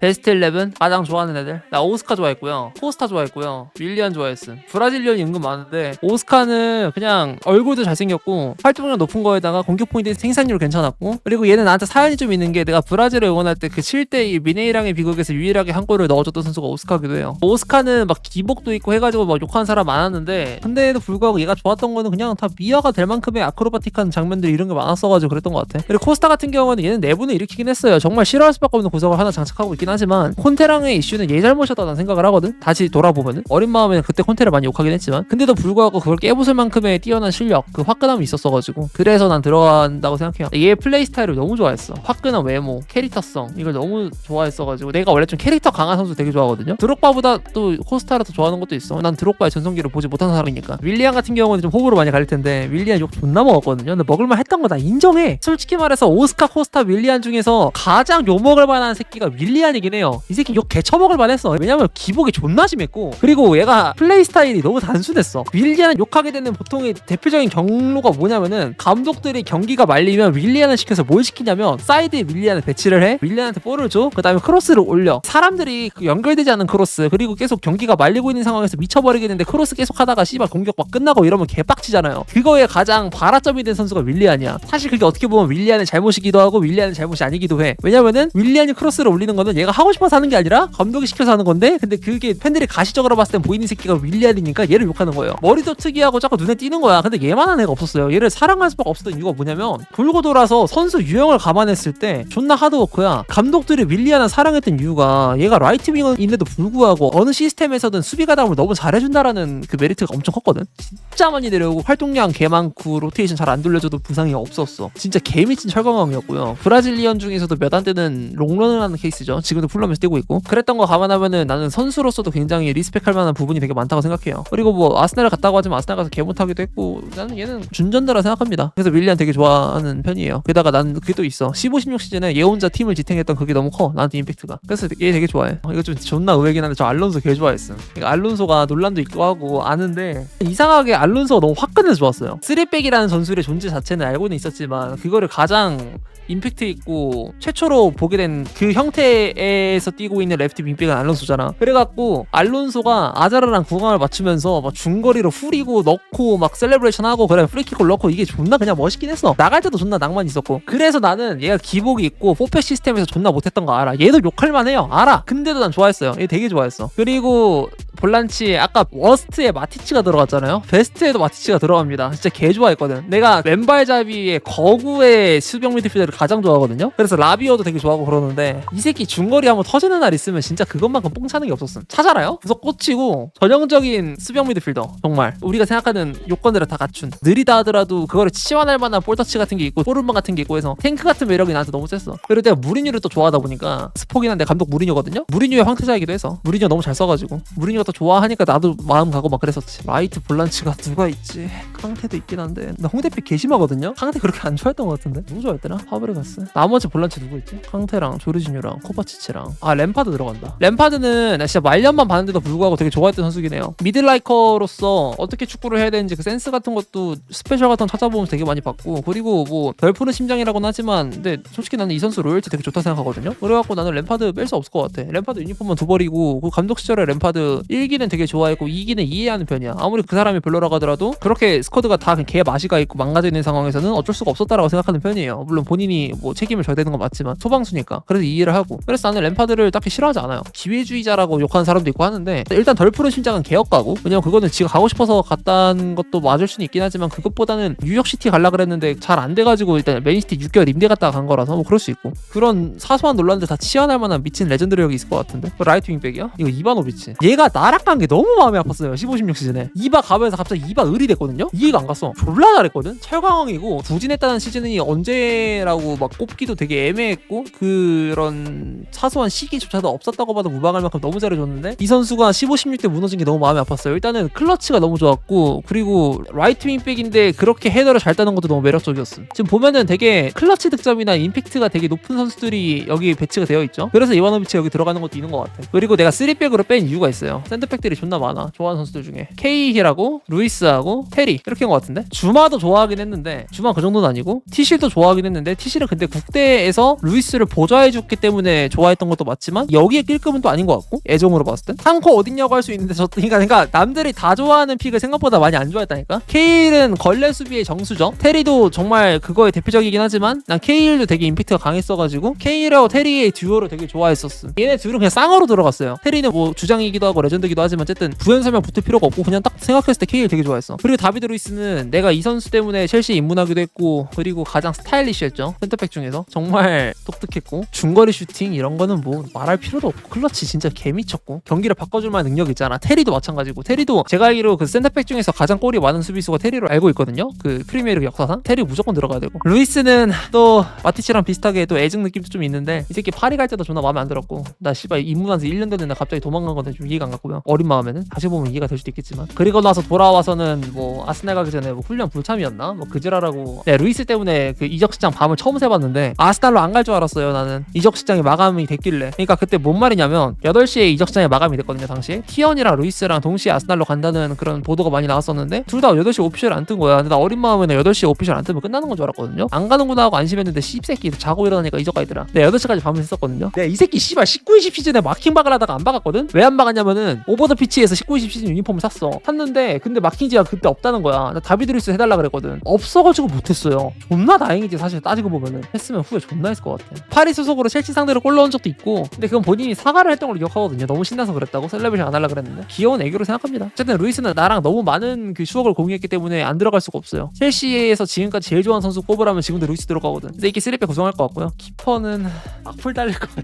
베스트 11 가장 좋아하는 애들. 나 오스카 좋아했고요. 코스타 좋아했고요. 윌리안 좋아했음. 브라질리언이 은근 많은데 오스카는 그냥 얼굴도 잘생겼고 활동량 높은 거에다가 공격 포인트 생산률 괜찮았고 그리고 얘는 나한테 사연이 좀 있는 게 내가 브라질을 응원할 때 그 7대2 미네이랑의 비극에서 유일하게 한 골을 넣어줬던 선수가 오스카기도 해요. 오스카는 막 기복도 있고 해가지고 막 욕하는 사람 많았는데 근데에도 불구하고 얘가 좋았던 거는 그냥 다 미아가 될 만큼의 아크로바틱한 장면들 이런 게 많았어가지고 그랬던 것 같아. 그리고 코스타 같은 경우는 얘는 내분을 일으키긴 했어요. 정말 싫어할 수밖에 없는 구석을 하나 장착하고 있긴 하지만 콘테랑의 이슈는 얘 잘못이었다 난 생각을 하거든. 다시 돌아보면은. 어린 마음에는 그때 콘테를 많이 욕하긴 했지만. 근데도 불구하고 그걸 깨부술 만큼의 뛰어난 실력 그 화끈함이 있었어가지고. 그래서 난 들어간다고 생각해요. 얘의 플레이 스타일을 너무 좋아했어. 화끈한 외모 캐릭터성. 이걸 너무 좋아했어가지고. 내가 원래 좀 캐릭터 강한 선수 되게 좋아하거든요. 드록바보다 또 코스타를 더 좋아하는 것도 있어. 난 드록바의 전성기를 보지 못한 사람이니까. 윌리안 같은 경우는 좀 호불호 많이 갈릴 텐데 윌리안 욕 존나 먹었거든요. 근데 먹을만 했던 거나 인정해. 솔직히 말해서 오스카 코스타 윌리안 중에서 가장 욕먹을 만한 새끼가 윌리안이 긴 해요. 이 새끼 욕 개처먹을 만했어. 왜냐면 기복이 존나 심했고. 그리고 얘가 플레이 스타일이 너무 단순했어. 윌리안은 욕하게 되는 보통의 대표적인 경로가 뭐냐면은 감독들이 경기가 말리면 윌리안을 시켜서 뭘 시키냐면 사이드에 윌리안을 배치를 해. 윌리안한테 볼을 줘 그 다음에 크로스를 올려. 사람들이 그 연결되지 않은 크로스. 그리고 계속 경기가 말리고 있는 상황에서 미쳐버리겠는데 크로스 계속 하다가 씨발 공격 막 끝나고 이러면 개빡치잖아요. 그거에 가장 발화점이 된 선수가 윌리안이야. 사실 그게 어떻게 보면 윌리안의 잘못이기도 하고 윌리안의 잘못이 아니기도 해. 왜냐면은 윌리안이 크로스를 올리는 거는 얘가 하고 싶어서 하는 게 아니라 감독이 시켜서 하는 건데 근데 그게 팬들이 가시적으로 봤을 땐 보이는 새끼가 윌리안이니까 얘를 욕하는 거예요. 머리도 특이하고 자꾸 눈에 띄는 거야. 근데 얘만한 애가 없었어요. 얘를 사랑할 수밖에 없었던 이유가 뭐냐면 돌고 돌아서 선수 유형을 감안했을 때 존나 하드워크야. 감독들이 윌리안을 사랑했던 이유가 얘가 라이트 윙인데도 불구하고 어느 시스템에서든 수비 가담을 너무 잘해준다라는 그 메리트가 엄청 컸거든. 진짜 많이 내려오고 활동량 개 많고 로테이션 잘 안 돌려줘도 부상이 없었어. 진짜 개미친 철강왕이었고요. 브라질리언 중에서도 몇 안 되는 롱런을 하는 케이스죠. 지금 도 풀러면서 뛰고 있고. 그랬던 거 감안하면은 나는 선수로서도 굉장히 리스펙할 만한 부분이 되게 많다고 생각해요. 그리고 뭐 아스날을 갔다고 하지만 아스날 가서 개 못하기도 했고 나는 얘는 준전자라 생각합니다. 그래서 윌리안 되게 좋아하는 편이에요. 게다가 난 그게 또 있어. 15, 16 시즌에 얘 혼자 팀을 지탱했던 그게 너무 커. 나한테 임팩트가. 그래서 얘 되게 좋아해. 어, 이거 좀 존나 의외긴 한데 저 알론소 개 좋아했음. 그러니까 알론소가 논란도 있고 하고 아는데 이상하게 알론소가 너무 화끈해서 좋았어요. 쓰리백이라는 전술의 존재 자체는 알고는 있었지만 그거를 가장 임팩트 있고 최초로 보게 된 그 형태에서 뛰고 있는 레프트 윙백은 알론소잖아. 그래갖고 알론소가 아자르랑 구강을 맞추면서 막 중거리로 후리고 넣고 막 셀레브레이션 하고 그래 프리킥을 넣고 이게 존나 그냥 멋있긴 했어. 나갈 때도 존나 낭만 있었고. 그래서 나는 얘가 기복이 있고 포패 시스템에서 존나 못했던 거 알아. 얘도 욕할 만해요. 알아. 근데도 난 좋아했어요. 얘 되게 좋아했어. 그리고 볼란치 아까 워스트에 마티치가 들어갔잖아요. 베스트에도 마티치가 들어갑니다. 진짜 개 좋아했거든. 내가 왼발잡이의 거구의 수병 미드필더를 가장 좋아하거든요. 그래서 라비어도 되게 좋아하고 그러는데 이 새끼 중거리 한번 터지는 날 있으면 진짜 그것만큼 뽕 차는 게 없었음. 찾아라요? 구석 꽂히고 전형적인 수병 미드필더 정말 우리가 생각하는 요건들을 다 갖춘 느리다 하더라도 그거를 치환할 만한 볼터치 같은 게 있고 포르만 같은 게 있고 해서 탱크 같은 매력이 나한테 너무 셌어. 그리고 내가 무리뉴를 또 좋아하다 보니까 스포긴 한데 감독 무리뉴거든요. 무리뉴의 황태자이기도 해서 무리뉴 너무 잘 써가지고 무리뉴가 또 좋아하니까 나도 마음 가고 막 그랬었지. 라이트 볼란치가 누가 있지? 캉테도 있긴 한데 나 홍대피 개심하거든요. 캉테 그렇게 안 좋아했던 것 같은데 누구 좋아했더라? 파브레가스. 나머지 볼란치 누구 있지? 캉테랑 조르지뉴랑 코바치치랑 아 램파드 들어간다. 램파드는 나 진짜 말년만 봤는데도 불구하고 되게 좋아했던 선수긴 해요. 미들라이커로서 어떻게 축구를 해야 되는지 그 센스 같은 것도 스페셜 같은 거 찾아보면서 되게 많이 봤고 그리고 뭐 별푸른 심장이라고는 하지만 근데 솔직히 나는 이 선수 로열티 되게 좋다 생각하거든요. 그래갖고 나는 램파드 뺄 수 없을 것 같아. 램파드 유니폼만 두 벌이고 그 감독 시절에 램파드 1 기는 되게 좋아했고 2기는 이해하는 편이야. 아무리 그 사람이 별로라고 하더라도 그렇게 스쿼드가 다개 마시가 있고 망가져 있는 상황에서는 어쩔 수가 없었다라고 생각하는 편이에요. 물론 본인이 뭐 책임을 져야 되는 건 맞지만 소방수니까 그래서 이해를 하고 그래서 나는 램파드를 딱히 싫어하지 않아요. 기회주의자라고 욕하는 사람도 있고 하는데 일단 덜 푸른 심장은 개혁가고 왜냐면 그거는 지가 가고 싶어서 갔다는 것도 맞을 수는 있긴 하지만 그것보다는 뉴욕시티 갈라 그랬는데 잘 안 돼가지고 일단 맨시티 6개월 임대 갔다가 간 거라서 뭐 그럴 수 있고 그런 사소한 논란들 다 치환할 만한 미친 레전드력이 있을 것 같은데 그 라이트 윙백이야? 이거 이바노비치 얘가 나락 간 게 너무 마음이 아팠어요 15, 16 시즌에. 이바 가면서 갑자기 이바 을이 됐거든요? 이해가 안 갔어. 졸라 잘했거든? 철강왕이고 부진했다는 시즌이 언제라고 막 꼽기도 되게 애매했고 그런 사소한 시기조차도 없었다고 봐도 무방할 만큼 너무 잘해줬는데 이 선수가 15, 16대 무너진 게 너무 마음이 아팠어요. 일단은 클러치가 너무 좋았고 그리고 라이트 윙백인데 그렇게 헤더를 잘 따는 것도 너무 매력적이었음. 지금 보면은 되게 클러치 득점이나 임팩트가 되게 높은 선수들이 여기 배치가 되어 있죠? 그래서 이와노비치 여기 들어가는 것도 있는 것 같아. 그리고 내가 3백으로 뺀 이유가 있어요 센터백들이 존나 많아 좋아하는 선수들 중에. 케이히라고 루이스하고 테리. 이렇게 한 것 같은데? 주마도 좋아하긴 했는데 주마 그 정도는 아니고 티실도 좋아하긴 했는데 티실은 근데 국대에서 루이스를 보좌해줬기 때문에 좋아했던 것도 맞지만 여기에 낄 급은 또 아닌 것 같고 애정으로 봤을 땐. 상코 어딨냐고 할 수 있는데 저 그러니까, 남들이 다 좋아하는 픽을 생각보다 많이 안 좋아했다니까? 케일은 걸레 수비의 정수죠 테리도 정말 그거에 대표적이긴 하지만 난 케일도 되게 임팩트가 강했어가지고 케일하고 테리의 듀오를 되게 좋아했었음. 얘네 둘은 그냥 쌍으로 들어갔어요. 테리는 뭐 주장이기도 하고 레전드 기도 하지만 어쨌든 부연 설명 붙을 필요가 없고 그냥 딱 생각했을 때 케일 되게 좋아했어. 그리고 다비드 루이스는 내가 이 선수 때문에 첼시 입문하기도 했고 그리고 가장 스타일리시했죠. 센터백 중에서. 정말 독특했고 중거리 슈팅 이런 거는 뭐 말할 필요도 없고 클러치 진짜 개미쳤고 경기를 바꿔줄 만한 능력 있잖아. 테리도 마찬가지고. 테리도 제가 알기로 그 센터백 중에서 가장 골이 많은 수비수가 테리로 알고 있거든요. 그 프리미어리그 역사상. 테리 무조건 들어가야 되고. 루이스는 또 마티치랑 비슷하게 또 애증 느낌도 좀 있는데 이 새끼 파리 갈 때도 존나 마음에 안 들었고 나 씨발 입문한 지 1년 됐는데 갑자기 도망간 건데 좀 이해가 안 갔고 요. 어린 마음에는 다시 보면 이해가 될 수도 있겠지만. 그리고 나서 돌아와서는 뭐 아스날 가기 전에 뭐 훈련 불참이었나? 뭐 그지라라고. 네, 루이스 때문에 그 이적 시장 밤을 처음 새봤는데 아스날로 안 갈 줄 알았어요 나는. 이적 시장이 마감이 됐길래. 그러니까 그때 뭔 말이냐면 8시에 이적 시장이 마감이 됐거든요 당시에. 티언이랑 루이스랑 동시에 아스날로 간다는 그런 보도가 많이 나왔었는데 둘 다 8시 오피셜 안 뜬 거야. 근데 나 어린 마음에는 8시에 오피셜 안 뜨면 끝나는 건 줄 알았거든요. 안 가는구나 하고 안심했는데 씹새끼 자고 일어나니까 이적 가있더라 네 8시까지 밤을 했었거든요. 네, 이 새끼 씨발 19, 20 시즌에 마킹 박을 하다가 안 박았거든? 왜 안 박았냐면은 오버 더 피치에서 19, 20 시즌 유니폼을 샀어. 샀는데 근데 마킹 지가 그때 없다는 거야. 나 다비드 루이스 해달라 그랬거든. 없어가지고 못했어요. 존나 다행이지 사실. 따지고 보면은. 했으면 후회 존나 했을 것 같아. 파리 소속으로 첼시 상대로 골 넣은 적도 있고 근데 그건 본인이 사과를 했던 걸로 기억하거든요. 너무 신나서 그랬다고? 셀레브레이션 안 하려 그랬는데. 귀여운 애교로 생각합니다. 어쨌든 루이스는 나랑 너무 많은 그 추억을 공유했기 때문에 안 들어갈 수가 없어요. 첼시에서 지금까지 제일 좋아하는 선수 꼽으라면 지금도 루이스 들어가거든. 근데 이게 쓰리백 고정할 것 같고요. 키퍼는 악플 달릴 것 같아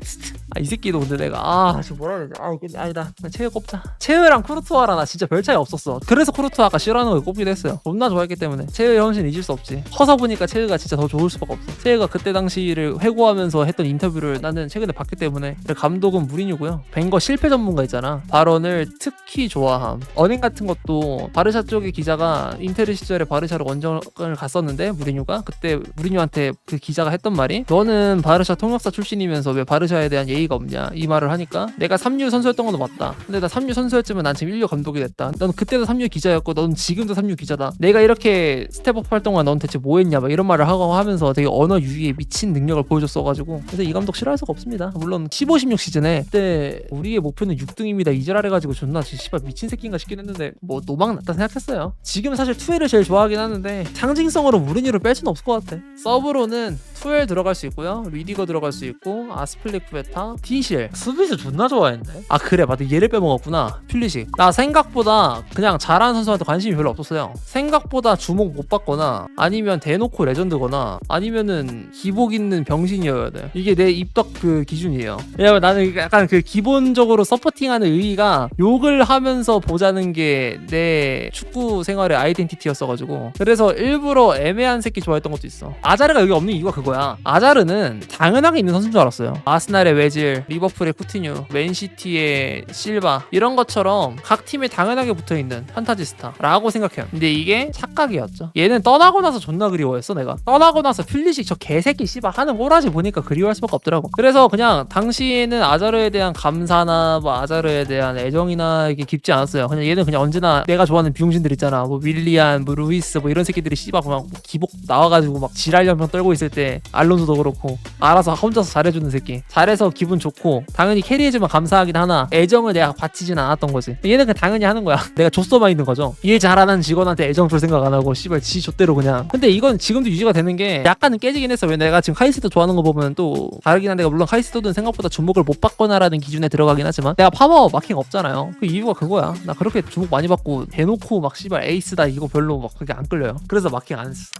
아이 새끼도 근데 내가. 아 지금 뭐라 그러지? 아 아니다. 체흐 꼽자 체흐랑 쿠르투아랑 나 진짜 별 차이 없었어. 그래서 쿠르투아가 싫어하는 걸 꼽기도 했어요. 존나 좋아했기 때문에. 체흐의 헌신 잊을 수 없지. 커서 보니까 체흐가 진짜 더 좋을 수밖에 없어. 체흐가 그때 당시를 회고하면서 했던 인터뷰를 나는 최근에 봤기 때문에. 감독은 무리뉴고요. 벵거 실패 전문가 있잖아. 발언을 특히 좋아함. 어닝 같은 것도 바르샤 쪽의 기자가 인테르 시절에 바르샤로 원정을 갔었는데 무리뉴가. 그때 무리뉴한테 그 기자가 했던 말이 너는 바르샤 통역사 출신이면서 왜 바르샤에 대한 예의가 없냐? 이 말을 하니까 내가 3류 선수였던 것도 맞다. 근데 나 3류 선수였지만 난 지금 1류 감독이 됐다. 넌 그때도 3류 기자였고 넌 지금도 3류 기자다. 내가 이렇게 스텝업 활동한 넌 대체 뭐 했냐 막 이런 말을 하고 하면서 되게 언어 유희에 미친 능력을 보여줬어 가지고. 그래서 이 감독 싫어할 수가 없습니다. 물론 15, 16 시즌에 그때 우리의 목표는 6등입니다. 이지랄 해가지고 존나 지- 씨발 미친 새끼인가 싶긴 했는데 뭐 노망 났다 생각했어요. 지금은 사실 투엘을 제일 좋아하긴 하는데 상징성으로 무리뉴를 뺄 수는 없을 것 같아. 서브로는 투엘 들어갈 수 있고요. 리디거 들어갈 수 있고 아스플리쿠베타 티실. 수비수 존나 좋아했는데 아 그래. 맞다 얘를 빼먹었 구나 퓰리식 나 생각보다 그냥 잘하는 선수한테 관심이 별로 없었어요. 생각보다 주목 못 받거나 아니면 대놓고 레전드거나 아니면은 기복 있는 병신이어야 돼. 이게 내 입덕 그 기준이에요. 왜냐면 나는 약간 그 기본적으로 서포팅하는 의의가 욕을 하면서 보자는 게 내 축구 생활의 아이덴티티였어가지고. 그래서 일부러 애매한 새끼 좋아했던 것도 있어. 아자르가 여기 없는 이유가 그거야. 아자르는 당연하게 있는 선수인 줄 알았어요. 아스날의 외질 리버풀의 쿠티뉴 맨시티의 실바 이런 것처럼 각 팀에 당연하게 붙어 있는 판타지스타라고 생각해요. 근데 이게 착각이었죠. 얘는 떠나고 나서 존나 그리워했어 내가. 떠나고 나서 퓰리식 저 개새끼 씨발 하는 꼬라지 보니까 그리워할 수밖에 없더라고. 그래서 그냥 당시에는 아자르에 대한 감사나 뭐 아자르에 대한 애정이나 이게 깊지 않았어요. 그냥 얘는 그냥 언제나 내가 좋아하는 비용신들 있잖아. 뭐 윌리안 뭐 루이스 뭐 이런 새끼들이 씨발 그냥 뭐 기복 나와가지고 막 지랄 연병 떨고 있을 때 알론소도 그렇고 알아서 혼자서 잘해주는 새끼. 잘해서 기분 좋고 당연히 캐리해주면 감사하긴 하나 애정을 내가 바치진 않았던 거지. 얘는 그냥 당연히 하는 거야. 내가 줬어만 있는 거죠. 일 잘하는 직원한테 애정 줄 생각 안 하고 씨발 지 좆대로 그냥. 근데 이건 지금도 유지가 되는 게 약간은 깨지긴 했어. 왜 내가 지금 카이스도 좋아하는 거 보면 또 다르긴 한데 물론 카이스도는 생각보다 주목을 못 받거나라는 기준에 들어가긴 하지만 내가 파워 마킹 없잖아요. 그 이유가 그거야. 나 그렇게 주목 많이 받고 대놓고 막 씨발 에이스다 이거 별로 막 그게 안 끌려요. 그래서 마킹 안 했어